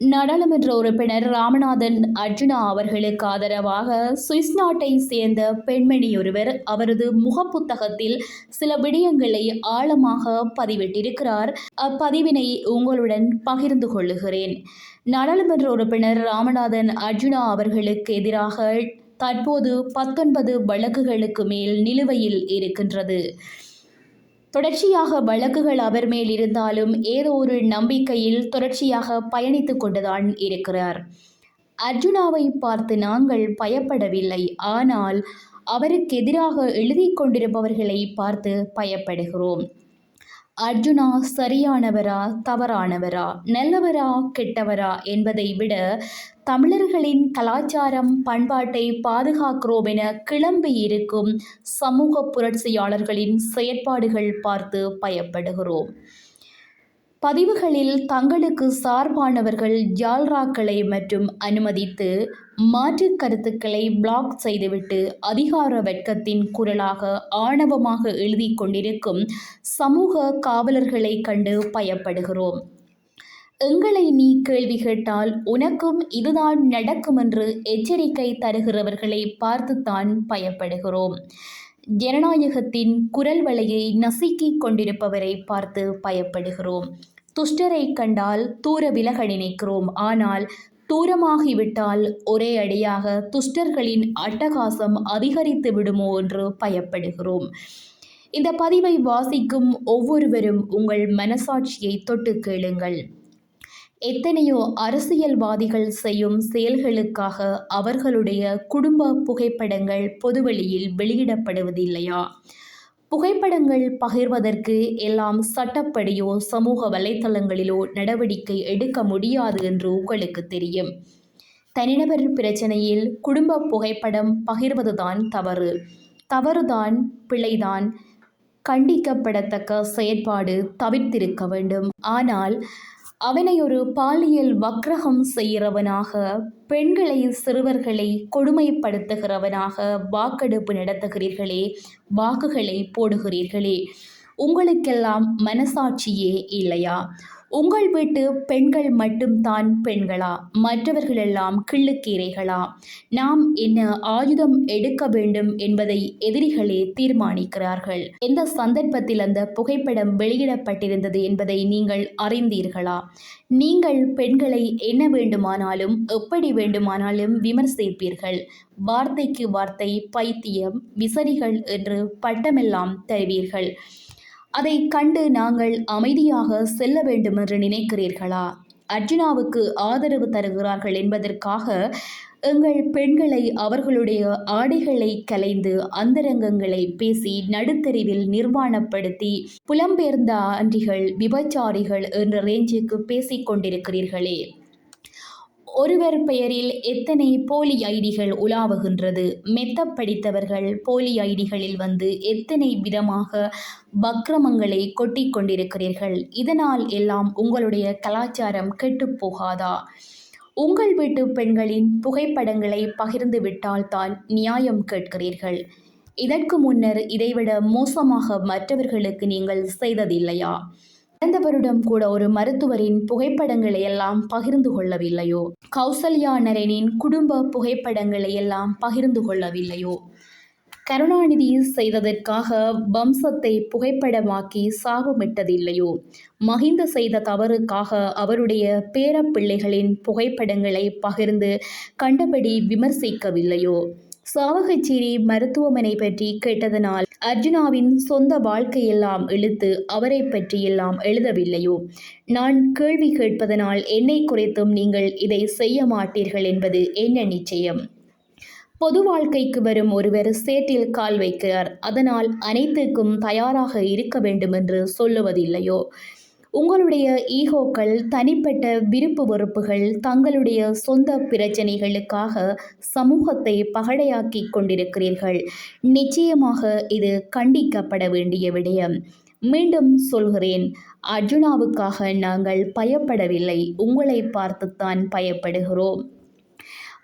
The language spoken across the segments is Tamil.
நாடாளுமன்ற உறுப்பினர் ராமநாதன் அர்ஜுனா அவர்களுக்கு ஆதரவாக சுவிஸ் நாட்டை சேர்ந்த பெண்மணி ஒருவர் அவரது முகப்புத்தகத்தில் சில விடயங்களை ஆழமாக பதிவிட்டிருக்கிறார். அப்பதிவினை உங்களுடன் பகிர்ந்து கொள்ளுகிறேன். நாடாளுமன்ற உறுப்பினர் ராமநாதன் அர்ஜுனா அவர்களுக்கு எதிராக தற்போது பத்தொன்பது வழக்குகளுக்கு மேல் நிலுவையில் இருக்கின்றது. தொடர்ச்சியாக வழக்குகள் அவர் மேல் இருந்தாலும் ஏதோ ஒரு நம்பிக்கையில் தொடர்ச்சியாக பயணித்து கொண்டுதான் இருக்கிறார். அர்ஜுனாவை பார்த்து நாங்கள் பயப்படவில்லை. ஆனால் அவருக்கு எதிராக எழுதி கொண்டிருப்பவர்களை பார்த்து பயப்படுகிறோம். அர்ஜுனா சரியானவரா தவறானவரா நல்லவரா கெட்டவரா என்பதை விட தமிழர்களின் கலாச்சாரம் பண்பாட்டை பாதுகாக்கிறோம் என கிளம்பி இருக்கும் சமூக புரட்சியாளர்களின் செயற்பாடுகள் பார்த்து பயப்படுகிறோம். பதிவுகளில் தங்களுக்கு சார்பானவர்கள் ஜால்ராக்களை மற்றும் அனுமதித்து மாற்று கருத்துக்களை பிளாக் செய்துவிட்டு அதிகார வெட்கத்தின் குரலாக ஆணவமாக எழுதி கொண்டிருக்கும் சமூக காவலர்களை கண்டு பயப்படுகிறோம். எங்களை நீ கேள்வி கேட்டால் உனக்கும் இதுதான் நடக்கும் என்று எச்சரிக்கை தருகிறவர்களை பார்த்துத்தான் பயப்படுகிறோம். ஜனநாயகத்தின் குரல் வலையை நசுக்கிக் கொண்டிருப்பவரை பார்த்து பயப்படுகிறோம். துஷ்டரை கண்டால் தூர விலக நினைக்கிறோம். ஆனால் தூரமாகிவிட்டால் ஒரே அடியாக துஷ்டர்களின் அட்டகாசம் அதிகரித்து விடுமோ என்று பயப்படுகிறோம். இந்த பதிவை வாசிக்கும் ஒவ்வொருவரும் உங்கள் மனசாட்சியை தொட்டு கேளுங்கள். எத்தனையோ அரசியல்வாதிகள் செய்யும் செயல்களுக்காக அவர்களுடைய குடும்ப புகைப்படங்கள் பொதுவெளியில் வெளியிடப்படுவதில்லையா? புகைப்படங்கள் பகிர்வதற்கு எல்லாம் சட்டப்படியோ சமூக வலைத்தளங்களிலோ நடவடிக்கை எடுக்க முடியாது என்று உங்களுக்கு தெரியும். தனிநபர் பிரச்சனையில் குடும்ப புகைப்படம் பகிர்வதுதான் தவறு. தவறுதான் பிழைதான். கண்டிக்கப்படத்தக்க செயற்பாடு தவிர்த்திருக்க வேண்டும். ஆனால் அவனை ஒரு பாலியல் வக்ரகம் செய்கிறவனாக பெண்களை சிறுவர்களை கொடுமைப்படுத்துகிறவனாக வாக்கெடுப்பு நடத்துகிறீர்களே வாக்குகளை போடுகிறீர்களே உங்களுக்கெல்லாம் மனசாட்சியே இல்லையா? உங்கள் வீட்டு பெண்கள் மட்டும்தான் பெண்களா? மற்றவர்களெல்லாம் கிள்ளுக்கீரைகளா? நாம் என்ன ஆயுதம் எடுக்க வேண்டும் என்பதை எதிரிகளே தீர்மானிக்கிறார்கள். எந்த சந்தர்ப்பத்தில் அந்த புகைப்படம் வெளியிடப்பட்டிருந்தது என்பதை நீங்கள் அறிந்தீர்களா? நீங்கள் பெண்களை என்ன வேண்டுமானாலும் எப்படி வேண்டுமானாலும் விமர்சிப்பீர்கள். வார்த்தைக்கு வார்த்தை பைத்தியம் விசரிகள் என்று பட்டமெல்லாம் தருவீர்கள். அதை கண்டு நாங்கள் அமைதியாக செல்ல வேண்டும் என்று நினைக்கிறீர்களா? அர்ஜுனாவுக்கு ஆதரவு தருகிறார்கள் என்பதற்காக எங்கள் பெண்களை அவர்களுடைய ஆடைகளை கலைந்து அந்தரங்கங்களை பேசி நடுத்தெருவில் நிர்வாணப்படுத்தி புலம்பெயர்ந்த ஆண்டிகள் விபச்சாரிகள் என்ற ரேஞ்சுக்கு பேசிக் கொண்டிருக்கிறீர்களே. ஒருவர் பெயரில் எத்தனை போலி ஐடிகள் உலாவுகின்றது? மெத்த படித்தவர்கள் போலி ஐடிகளில் வந்து எத்தனை விதமாக வக்ரமங்களை கொட்டிக் கொண்டிருக்கிறீர்கள்? இதனால் எல்லாம் உங்களுடைய கலாச்சாரம் கெட்டுப் போகாதா? உங்கள் வீட்டு பெண்களின் புகைப்படங்களை பகிர்ந்து விட்டால்தான் நியாயம் கேட்கிறீர்கள். இதற்கு முன்னர் இதைவிட மோசமாக மற்றவர்களுக்கு நீங்கள் செய்ததில்லையா? கடந்த வருடம் கூட ஒரு மருத்துவரின் புகைப்படங்களை எல்லாம் பகிர்ந்து கொள்ளவில்லையோ? கௌசல்யா நரேனின் குடும்ப புகைப்படங்களை எல்லாம் பகிர்ந்து கொள்ளவில்லையோ? கருணாநிதி செய்ததற்காக வம்சத்தை புகைப்படமாக்கி சாபமிட்டதில்லையோ? மகிந்த செய்த தவறுக்காக அவருடைய பேரப்பிள்ளைகளின் புகைப்படங்களை பகிர்ந்து கண்டபடி விமர்சிக்கவில்லையோ? சாவகச்சேரி மருத்துவமனை பற்றி கேட்டதனால் அர்ஜுனாவின் சொந்த வாழ்க்கையெல்லாம் இழுத்து அவரை பற்றியெல்லாம் எழுதவில்லையோ? நான் கேள்வி கேட்பதனால் என்னை குறைத்தும் நீங்கள் இதை செய்ய மாட்டீர்கள் என்பது என்ன நிச்சயம்? பொது வாழ்க்கைக்கு வரும் ஒருவர் சேட்டில் கால் வைக்கிறார். அதனால் அனைத்துக்கும் தயாராக இருக்க வேண்டும் என்று சொல்லுவதில்லையோ? உங்களுடைய ஈகோக்கள் தனிப்பட்ட விருப்பு வெறுப்புகள் தங்களுடைய சொந்த பிரச்சனைகளுக்காக சமூகத்தை பகடையாக்கி கொண்டிருக்கிறீர்கள். நிச்சயமாக இது கண்டிக்கப்பட வேண்டிய விடயம். மீண்டும் சொல்கிறேன் அர்ஜுனாவுக்காக நாங்கள் பயப்படவில்லை. உங்களை பார்த்துத்தான் பயப்படுகிறோம்.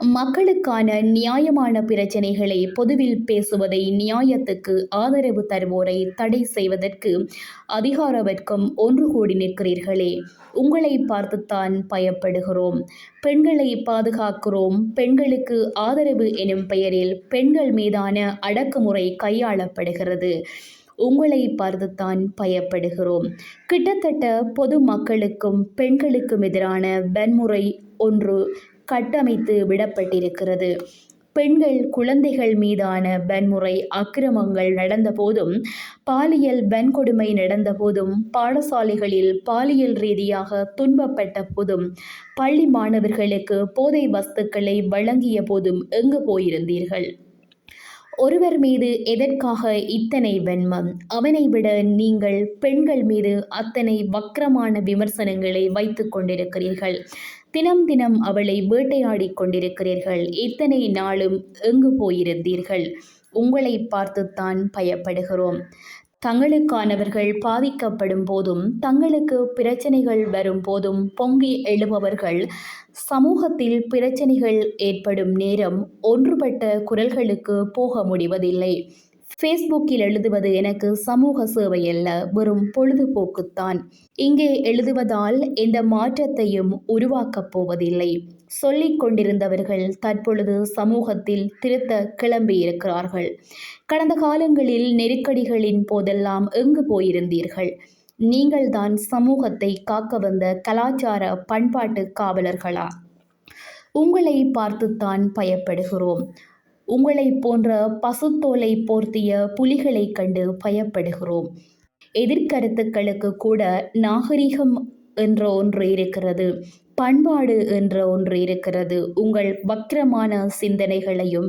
மக்களுக்கான நியாயமான பிரச்சினைகளை பொதுவில் பேசுவதை நியாயத்துக்கு ஆதரவு தருவோரை தடை செய்வதற்கு அதிகார வர்க்கம் ஒன்று கூடி நிற்கிறீர்களே. உங்களை பார்த்துத்தான் பயப்படுகிறோம். பெண்களை பாதுகாக்கிறோம். பெண்களுக்கு ஆதரவு எனும் பெயரில் பெண்கள் மீதான அடக்குமுறை கையாளப்படுகிறது. உங்களை பார்த்துத்தான் பயப்படுகிறோம். கிட்டத்தட்ட பொது மக்களுக்கும் பெண்களுக்கும் எதிரான வன்முறை ஒன்று கட்டமைத்து விடப்பட்டிருக்கிறது. பெண்கள் குழந்தைகள் மீதான வன்முறை அக்கிரமங்கள் நடந்தபோதும் பாலியல் வன்கொடுமை நடந்தபோதும் பாடசாலைகளில் பாலியல் ரீதியாக துன்பப்பட்ட போதும் பள்ளி மாணவர்களுக்கு போதை வஸ்துக்களை வழங்கிய போதும் எங்கு போயிருந்தீர்கள்? ஒருவர் மீது எதற்காக இத்தனை வெண்மம் அவனை விட நீங்கள் பெண்கள் மீது அத்தனை வக்கரமான விமர்சனங்களை வைத்து கொண்டிருக்கிறீர்கள். தினம் தினம் அவளை வேட்டையாடி கொண்டிருக்கிறீர்கள். இத்தனை நாளும் எங்கு போயிருந்தீர்கள்? உங்களை பார்த்துத்தான் பயப்படுகிறோம். தங்களுக்கானவர்கள் பாதிக்கப்படும் போதும் தங்களுக்கு பிரச்சனைகள் வரும் போதும் பொங்கி எழுபவர்கள் சமூகத்தில் பிரச்சனைகள் ஏற்படும் நேரம் ஒன்றுபட்ட குரல்களுக்கு போக முடிவதில்லை. ஃபேஸ்புக்கில் எழுதுவது எனக்கு சமூக சேவை அல்ல வெறும் பொழுதுபோக்குத்தான். இங்கே எழுதுவதால் எந்த மாற்றத்தையும் உருவாக்கப் போவதில்லை. சொல்லிக் கொண்டிருந்தவர்கள் தற்பொழுது சமூகத்தில் திருத்த கிளம்பியிருக்கிறார்கள் கடந்த காலங்களில் நெருக்கடிகளின் போதெல்லாம் எங்கு போயிருந்தீர்கள்? நீங்கள்தான் சமூகத்தை காக்க வந்த கலாச்சார பண்பாட்டு காவலர்களா? உங்களை பார்த்துத்தான் பயப்படுகிறோம். உங்களை போன்ற பசுத்தோலை போர்த்திய புலிகளை கண்டு பயப்படுகிறோம். எதிர்கருத்துக்களுக்கு கூட நாகரிகம் என்ற ஒன்று இருக்கிறது. பண்பாடு என்ற ஒன்று இருக்கிறது. உங்கள் வக்கிரமான சிந்தனைகளையும்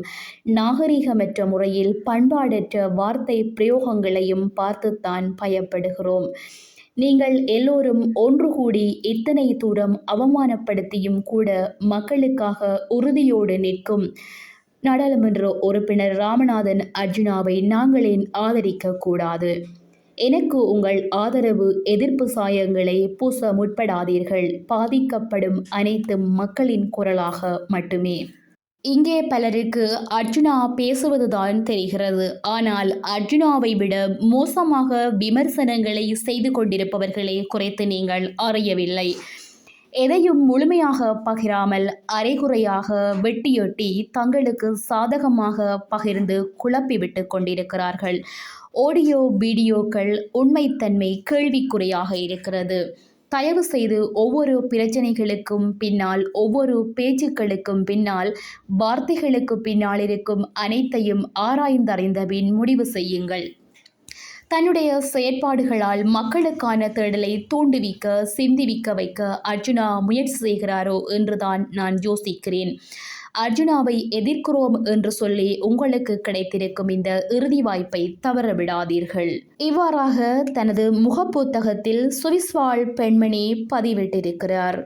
நாகரிகமற்ற முறையில் பண்பாடற்ற வார்த்தை பிரயோகங்களையும் பார்த்துத்தான் பயப்படுகிறோம். நீங்கள் எல்லோரும் ஒன்று கூடி இத்தனை தூரம் அவமானப்படுத்தியும் கூட மக்களுக்காக உறுதியோடு நிற்கும். நாடாளுமன்ற உறுப்பினர் ராமநாதன் அர்ஜுனாவை நாங்களேன் ஆதரிக்க கூடாது எனக்கு உங்கள் ஆதரவு எதிர்ப்பு சாயங்களை பூச முற்படாதீர்கள். பாதிக்கப்படும் அனைத்தும் மக்களின் குரலாக மட்டுமே. இங்கே பலருக்கு அர்ஜுனா பேசுவதுதான் தெரிகிறது. ஆனால் அர்ஜுனாவை விட மோசமாக விமர்சனங்களை செய்து கொண்டிருப்பவர்களை குறைத்து நீங்கள் அறியவில்லை. எதையும் முழுமையாக பகிராமல் அரைகுறையாக வெட்டியொட்டி தங்களுக்கு சாதகமாக பகிர்ந்து குழப்பிவிட்டு கொண்டிருக்கிறார்கள். ஆடியோ வீடியோக்கள் உண்மைத்தன்மை கேள்விக்குறையாக இருக்கிறது. தயவு செய்து ஒவ்வொரு பிரச்சனைகளுக்கும் பின்னால் ஒவ்வொரு பேச்சுக்களுக்கும் பின்னால் வார்த்தைகளுக்கு பின்னால் இருக்கும் அனைத்தையும் ஆராய்ந்தறிந்த பின் முடிவு செய்யுங்கள். தன்னுடைய செயற்பாடுகளால் மக்களுக்கான தேடலை தூண்டுவிக்க சிந்திவிக்க வைக்க அர்ஜுனா முயற்சி செய்கிறாரோ என்றுதான் நான் யோசிக்கிறேன். அர்ஜுனாவை எதிர்க்கிறோம் என்று சொல்லி உங்களுக்கு கிடைத்திருக்கும் இந்த இறுதி வாய்ப்பை தவற விடாதீர்கள். இவ்வாறாக தனது முகப்புத்தகத்தில் சுவிஸ்வாழ் பெண்மணி பதிவிட்டிருக்கிறார்.